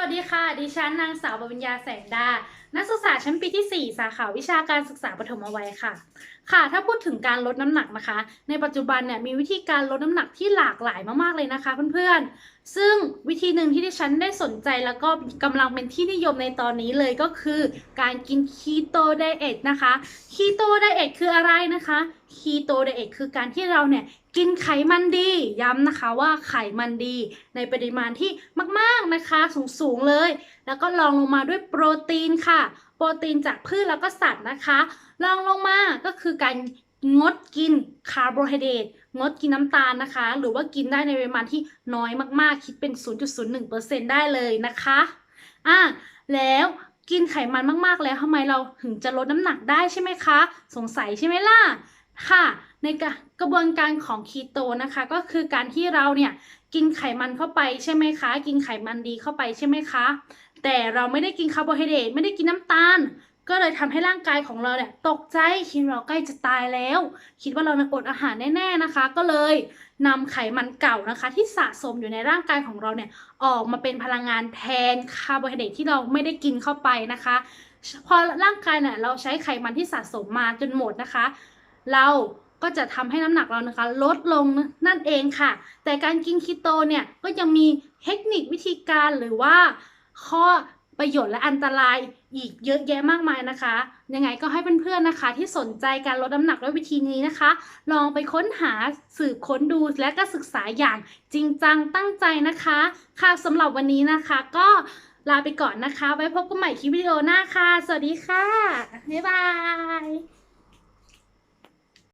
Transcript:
วัสดีค่ะ ดิฉันนางสาวบวิญญาแสงดา นักศึกษาชั้นปีที่ 4 สาขาวิชาการศึกษาปฐมวัยค่ะ ค่ะ ถ้าพูดถึงการลดน้ำหนักนะคะ ในปัจจุบันเนี่ยมีวิธีการลดน้ำหนักที่หลากหลายมากๆเลยนะคะเพื่อนๆ ซึ่งวิธีหนึ่งที่ดิฉันได้สนใจแล้วก็กำลังเป็นที่นิยมในตอนนี้เลยก็คือ การกินคีโตไดเอทนะคะ คีโตไดเอทคืออะไรนะคะคีโตไดเอทคือการที่เราเนี่ยกินไขมันดีย้ำนะคะว่าไขมันดี ในปริมาณที่มากๆนะคะสูงๆเลย แล้วก็ลองลงมาด้วยโปรตีนค่ะ โปรตีนจากพืชแล้วก็สัตว์นะคะลองลงมาก็คือการงดกินคาร์โบไฮเดรตงดกินน้ำตาลนะคะ หรือว่ากินได้ในปริมาณที่น้อยมากๆ คิดเป็น 0.01%ได้เลยนะคะอะแล้ว กินไขมันมากๆแล้วทำไมเราถึงจะลดน้ำหนักได้ใช่ไหมคะ สงสัยใช่ไหมล่ะค่ะ ในกระกระบวนการของคีโตนะคะ ก็คือการที่เราเนี่ยกินไขมันเข้าไปใช่ไหมคะ กินไขมันดีเข้าไปใช่ไหมคะ แต่เราไม่ได้กินคาร์โบไฮเดรตไม่ได้กินน้ำตาล ก็เลยทำให้ร่างกายของเราเนี่ยตกใจคิดเราใกล้จะตายแล้ว คิดว่าเราเนี่ยอดอาหารแน่ๆนะคะ ก็เลยนำไขมันเก่านะคะ ที่สะสมอยู่ในร่างกายของเราเนี่ยออกมาเป็นพลังงานแทนคาร์โบไฮเดรตที่เราไม่ได้กินเข้าไปนะคะ พอร่างกายเนี่ยเราใช้ไขมันที่สะสมมาจนหมดนะคะ เราก็จะทำให้น้ำหนักเรานะคะ ลดลงนั่นเองค่ะ แต่การกินคีโตเนี่ยก็ยังมีเทคนิควิธีการหรือว่าข้อ ประโยชน์และอันตรายอีกเยอะแยะมากมายนะคะ ยังไงก็ให้เพื่อนๆนะคะ ที่สนใจการลดน้ำหนักด้วยวิธีนี้นะคะ ลองไปค้นหาสืบค้นดูและก็ศึกษาอย่างจริงจังตั้งใจนะคะ ค่ะสำหรับวันนี้นะคะ ก็ลาไปก่อนนะคะ ไว้พบกันใหม่คลิปวิดีโอหน้าค่ะ สวัสดีค่ะ บ๊ายบาย